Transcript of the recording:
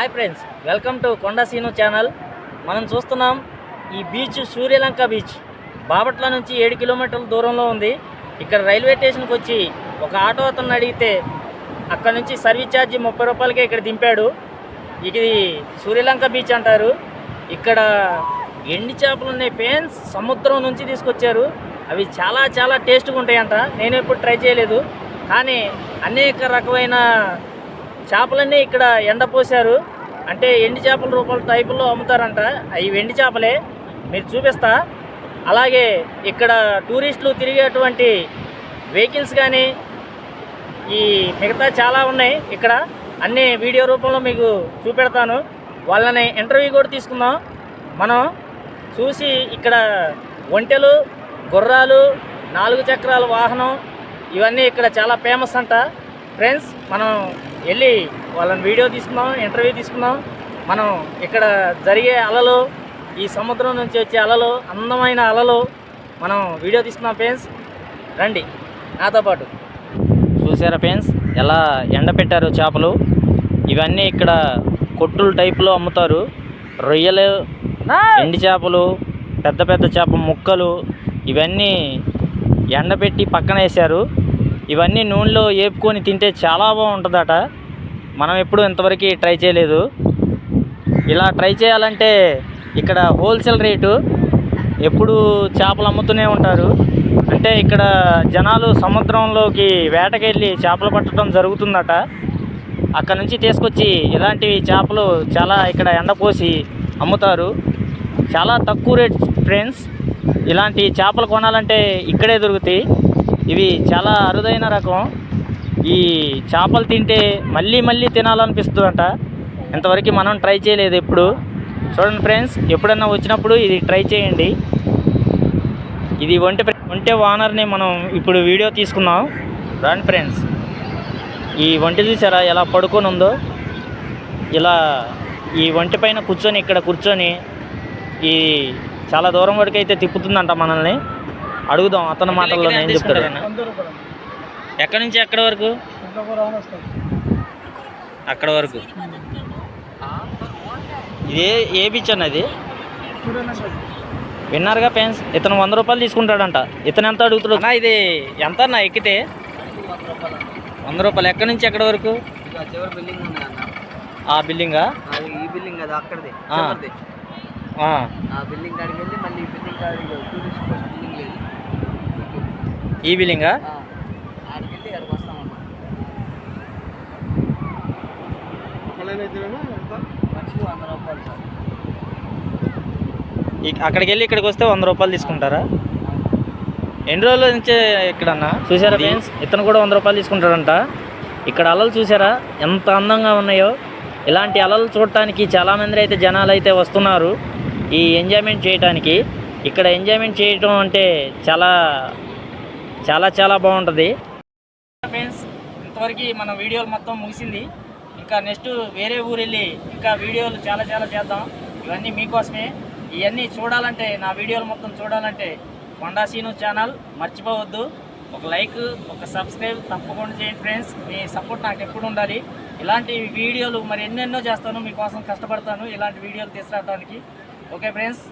Hi friends welcome to Konda Seenu channel. మనం చూస్తున్నాం ఈ బీచ్ సూర్యలంక బీచ్. బాపట్ల నుంచి ఏడు కిలోమీటర్ల దూరంలో ఉంది. ఇక్కడ రైల్వే స్టేషన్కి వచ్చి ఒక ఆటో అతను అడిగితే అక్కడ నుంచి సర్వీస్ ఛార్జీ ముప్పై రూపాయలకే ఇక్కడ దింపాడు. ఇది సూర్యలంక బీచ్ అంటారు. ఇక్కడ ఎండి చేపలు ఉన్నాయి పేన్స్ సముద్రం నుంచి తీసుకొచ్చారు. అవి చాలా చాలా టేస్ట్గా ఉంటాయంట. నేను ఎప్పుడు ట్రై చేయలేదు. కానీ అనేక రకమైన చేపలన్నీ ఇక్కడ ఎండపోసారు అంటే ఎండి చేపల రూపాయల టైపుల్లో అమ్ముతారంట. అవి వెండి చేపలే. మీరు చూపిస్తా. అలాగే ఇక్కడ టూరిస్టులు తిరిగేటువంటి వెహికల్స్ కానీ ఈ మిగతా చాలా ఉన్నాయి ఇక్కడ. అన్ని వీడియో రూపంలో మీకు చూపెడతాను. వాళ్ళని ఇంటర్వ్యూ కూడా తీసుకుందాం. మనం చూసి ఇక్కడ ఒంటెలు గుర్రాలు నాలుగు చక్రాల వాహనం ఇవన్నీ ఇక్కడ చాలా ఫేమస్ అంట. ఫ్రెండ్స్ మనం వెళ్ళి వాళ్ళని వీడియో తీసుకుందాం ఇంటర్వ్యూ తీసుకుందాం. మనం ఇక్కడ జరిగే అలలు ఈ సముద్రం నుంచి వచ్చే అలలు అందమైన అలలు మనం వీడియో తీసుకుందాం ఫ్రెండ్స్. రండి నాతో పాటు. చూసారా ఫ్రెండ్స్ ఎలా ఎండపెట్టారు చేపలు? ఇవన్నీ ఇక్కడ కొట్టుల టైపులో అమ్ముతారు. రొయ్యలు ఎండి చేపలు పెద్ద పెద్ద చేప ముక్కలు ఇవన్నీ ఎండబెట్టి పక్కన వేశారు. ఇవన్నీ నూనెలో వేపుకొని తింటే చాలా బాగుంటుందట. మనం ఎప్పుడు ఇంతవరకు ట్రై చేయలేదు. ఇలా ట్రై చేయాలంటే ఇక్కడ హోల్సేల్ రేటు ఎప్పుడు చేపలు అమ్ముతూనే ఉంటారు. అంటే ఇక్కడ జనాలు సముద్రంలోకి వేటకెళ్ళి చేపలు పట్టడం జరుగుతుందట. అక్కడ నుంచి తీసుకొచ్చి ఇలాంటి చేపలు చాలా ఇక్కడ ఎండపోసి అమ్ముతారు. చాలా తక్కువ రేట్ ఫ్రెండ్స్. ఇలాంటి చేపలు కొనాలంటే ఇక్కడే దొరుకుతాయి. ఇవి చాలా అరుదైన రకం. ఈ చేపలు తింటే మళ్ళీ మళ్ళీ తినాలనిపిస్తుందంట. ఇంతవరకు మనం ట్రై చేయలేదు ఎప్పుడు. చూడండి ఫ్రెండ్స్ ఎప్పుడన్నా వచ్చినప్పుడు ఇది ట్రై చేయండి. ఇది ఒంటె ఒంటె వానర్ని మనం ఇప్పుడు వీడియో తీసుకుందాం. రండి ఫ్రెండ్స్. ఈ ఒంటె చూసారా ఎలా పడుకొని ఉందో? ఇలా ఈ ఒంటి పైన కూర్చొని ఇక్కడ కూర్చొని ఈ చాలా దూరం వరకు అయితే తిప్పుతుందంట మనల్ని. అడుగుదాం అతని మాటల్లో ఏం చెప్తాడు. ఎక్కడి నుంచి ఎక్కడ వరకు? అక్కడ వరకు. ఇది ఏ బీచ్ అన్నది విన్నారుగా ఫ్యాన్స్ ఇతను వంద రూపాయలు తీసుకుంటాడంట. ఇతను ఎంత అడుగుతాడు అన్నా ఇది ఎంత అన్న ఎక్కితే? వంద రూపాయలు. ఎక్కడి నుంచి ఎక్కడి వరకు? చివరి బిల్డింగ్ ఆ? బిల్డింగా అది ఈ బిల్డింగ్ అది అక్కడది ఆ. బిల్డింగ్ కాడికి వెళ్ళి మళ్ళీ ఈ బిల్డింగ్ కాడికి టూరిస్ట్ బిల్డింగ్ ఈ బిల్డింగా ఆ, ఆడికి వెళ్ళి అక్కడికి వస్తామన్న మనిషికి వంద రూపాయలు సార్ ఈ- అక్కడికి వెళ్ళి ఇక్కడికి వస్తే వంద రూపాయలు తీసుకుంటారా? ఎన్ని రోజుల నుంచి ఇక్కడన్నా? చూసారా ఫ్రెండ్స్? ఇతను కూడా వంద రూపాయలు తీసుకుంటాడంట. ఇక్కడ అలలు చూసారా? ఎంత అందంగా ఉన్నాయో. ఇలాంటి అలలు చూడటానికి చాలామంది అయితే జనాలు అయితే వస్తున్నారు ఈ ఎంజాయ్మెంట్ చేయడానికి ఇక్కడ ఎంజాయ్మెంట్ చేయటం అంటే చాలా చాలా చాలా బాగుంటుంది. ఫ్రెండ్స్ ఇంతవరకు మన వీడియోలు మొత్తం ముగిసింది. ఇంకా నెక్స్ట్ వేరే ఊరు వెళ్ళి ఇంకా వీడియోలు చాలా చాలా చేద్దాం. ఇవన్నీ మీకోసమే. ఇవన్నీ చూడాలంటే నా వీడియోలు మొత్తం చూడాలంటే కొండా సీను ఛానల్ మర్చిపోవద్దు. ఒక లైక్ ఒక సబ్స్క్రైబ్ తప్పకుండా చేయండి ఫ్రెండ్స్ మీ సపోర్ట్ నాకు ఎప్పుడు ఉండాలి. ఇలాంటి వీడియోలు మరి ఎన్నెన్నో చేస్తాను. మీకోసం కష్టపడతాను ఇలాంటి వీడియోలు తీసుకురావడానికి ఓకే ఫ్రెండ్స్